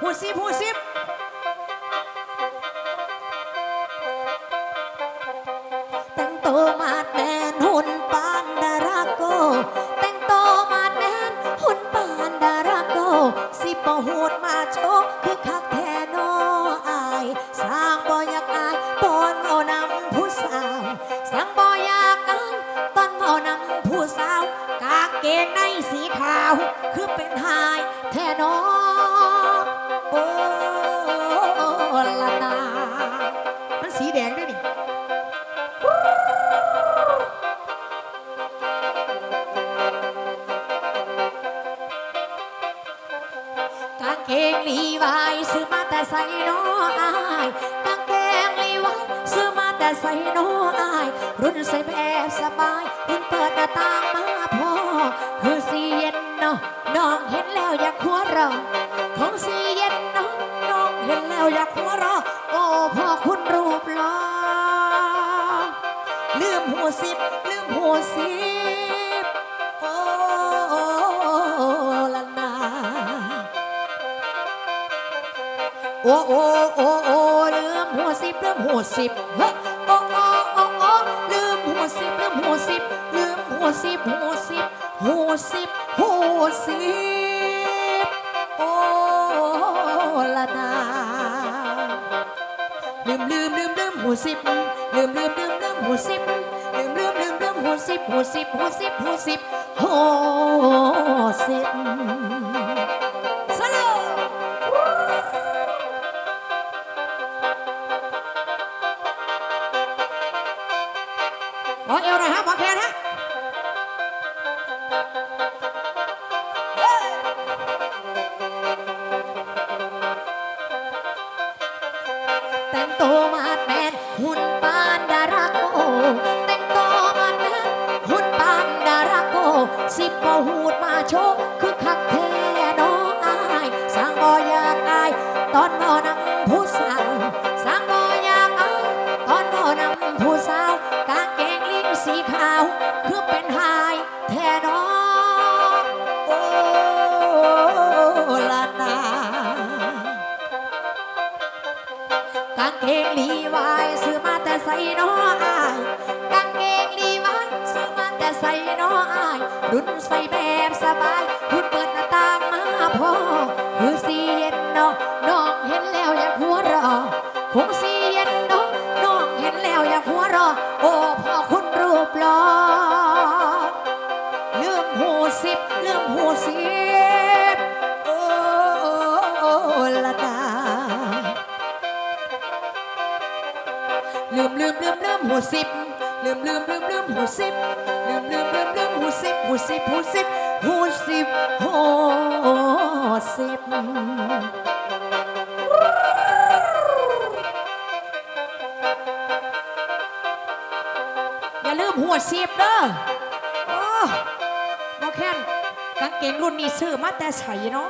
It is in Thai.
หูสิบหูสิบแต่งตัวมาดแมนหุ่นปานดาราโก แต่งตัวมาดแมนหุ่นปานดาราโก สิบหูดมาโชว์คือคักแทนออาย สร้างบ่อยากอายตอนเอานำผู้สาวสร้างบ่อยากอายตอนเอานำผู้สาว กางเกงในสีขาว คือเป็นหายแทนอ เกงลีวายซื้อมาแต่ใส่น้ออายกางเกงลีวายซื้อมาแต่ใส่น้ออาย รุ่นใส่แบบสบายรุ่นเปิดหน้าต่างมาพอคือสีเย็นเนาะน้องเห็นแล้วอยากหัวเราะของสีเย็นเนาะน้องเห็นแล้วอยากหัวเราะโอ้พ่อคุณรูปหล่อลืมหัวสิบลืมหัวสิบ โอ้โอ้โอ้โอ้ลืมหัวสิบลืมหัวสิบเฮ้โอ้โอ้โอ้โอ้ลืมหัวสิบลืมหัวสิบลืมหัวสิบหัวสิบหัวสิบหัวสิบโอ้ละนาลืมลืมลืมลืมหัวสิบลืมลืมลืมลืมหัวสิบลืมลืมลืมลืมหัวสิบหัวสิบหัวสิบหัวสิบหัว หมอเอวหน่อยฮะหมอแคนฮะแต่งตัวมาแมนหุ่นปานดาราโกแต่งตัวมาแมนหุ่นปานดาราโกสิบปอหูดมาโชว์คือคักแท้น้องอายสร้างบ่อยากอาย ตอนบ่นำผู้สาวาวคือเป็นหายแท้น้องโอ้ละนากางเกงลีวายซื้อมาแต่ใส่น้ออายกางเกงลีวายซื้อมาแต่ใส่น้ออายรุ่นใส่แบบสบายรุ่นเปิดหน้าต่างมาพอคือสีเย็นเนาะน้องเห็นแล้วอยากหัวเรอคงสีเย็นเนาะน้องเห็นแล้วอยากหัวเรอโอ้พ่อคุณ ลืมลืมลืมลืมหูสิบลืมลืมลืมลืมหูสิบลืมลืมลืมลืมหูสิบหูสิบหูสิบหูสิบหูสิบอย่าลืมหัวสิบเด้อโอ้โอแค่นกางเกงรุ่นนี้ซื้อมาแต่ใส่เนาะ